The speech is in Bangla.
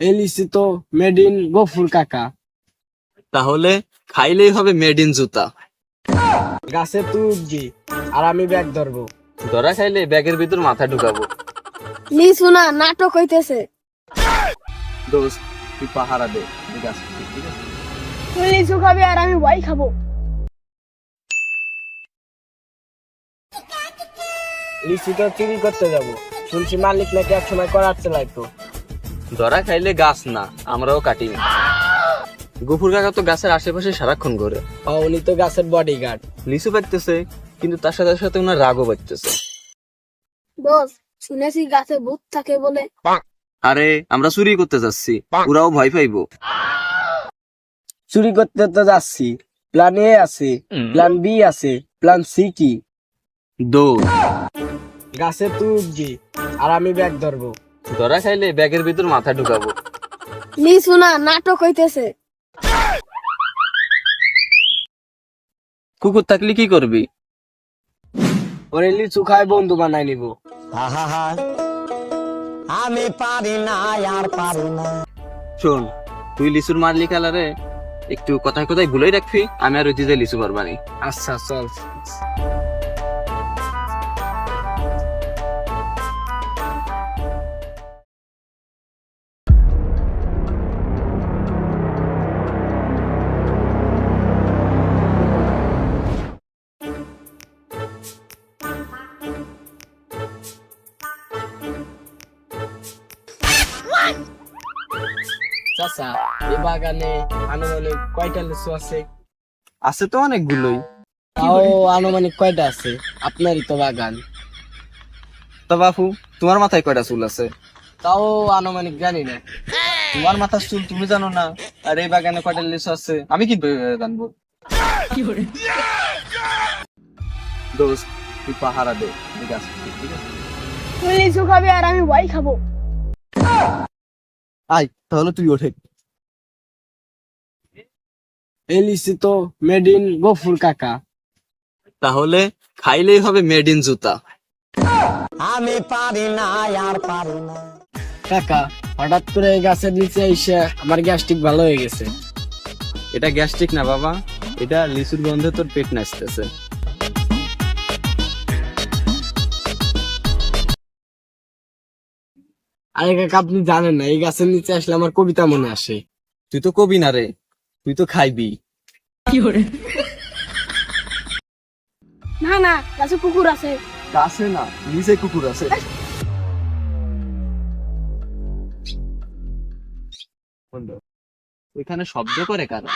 এই লিচু তো মেড ইন গফুর কাকা। তাহলে খাইলেই হবে মেড ইন জুতা। গাছে তুই উঠবি আর আমি ব্যাগ ধরবো। ধরা খাইলে ব্যাগের ভিতর মাথা ঢুকাবো। লিচু না নাটক হইতেছে। দোস্ত তুই পাহারা দে ঠিক আছে? তুই লিচু খাবি আর আমি ভয় খাব। লিচু তো চুরি করতে যাব। শুনছি মালিক নাকি এক সময় করাচ্ছে লাগতো ধরা খাইলে গাছ না আমরাও কাটি না। গফুর কাকা তো গাছের আশেপাশে সারাক্ষণ ঘোরে। ও, উনি তো গাছের বডি গার্ড লিচু পাইতেছে কিন্তু তার সাথে সাথে ওনার রাগও পাইতেছে বস শুনেছি গাছে ভূত থাকে বলে। আরে আমরা চুরি করতে যাচ্ছি ওরাও ভয় পাইবো। চুরি করতে তো যাচ্ছি প্ল্যান এ আছে প্ল্যান বি আছে প্ল্যান সি কি? দৌড়। গাছে তুই উঠবি আর আমি ব্যাগ ধরবো। ধরা খাইলে ব্যাগের ভিতর মাথা ঢুকাবো। লিচু না নাটক হইতেছে। কুকুর থাকলে কি করবি? ওরে লিচু খাই বন্ধু বানাই নিব। আমি পারি না আর পারি না। শোন তুই লিচুর মারলি কালারে একটু কথায় কথায় ভুলেই রাখবি আমি আর ওই দিতে লিচু পারবানি আচ্ছা চল। চাচা এই বাগানে আনুমানিক কয়টা লিচু আছে? আছে তো অনেকগুলোই। তাও আনুমানিক কয়টা আছে? আপনারই তো বাগান। তা বাপু তোমার মাথায় কয়টা চুল আছে? তাও আনুমানিক জানি না। তোমার মাথার চুল তুমি জানো না। আর এই বাগানে কয়টা লিচু আছে? আমি কি জানব দোস্ত তুই পাহারা দে। ঠিক আছে? ঠিক আছে তুই লিচু খাবি আর আমি ভয় খাব। আয় তাহলে তুই ওঠে। এই লিচু তো মেড ইন গফুর কাকা। তাহলে খাইলেই হবে মেড ইন জুতা। আমি পারি না আর পারি না। কাকা হঠাৎ করে এই গাছের নিচে এসে আমার গ্যাস্ট্রিক ভালো হয়ে গেছে। এটা গ্যাস্ট্রিক না বাবা এটা লিচুর গন্ধে তোর পেট নাচতেছে। আরে কাকা আপনি জানেন না এই গাছের নিচে আসলে আমার কবিতা মনে আসে। তুই তো কবি না রে তুই তো খাইবি। না না গাছে কুকুর আছে। গাছে না নিচে কুকুর আছে। ওইখানে শব্দ করে কারা?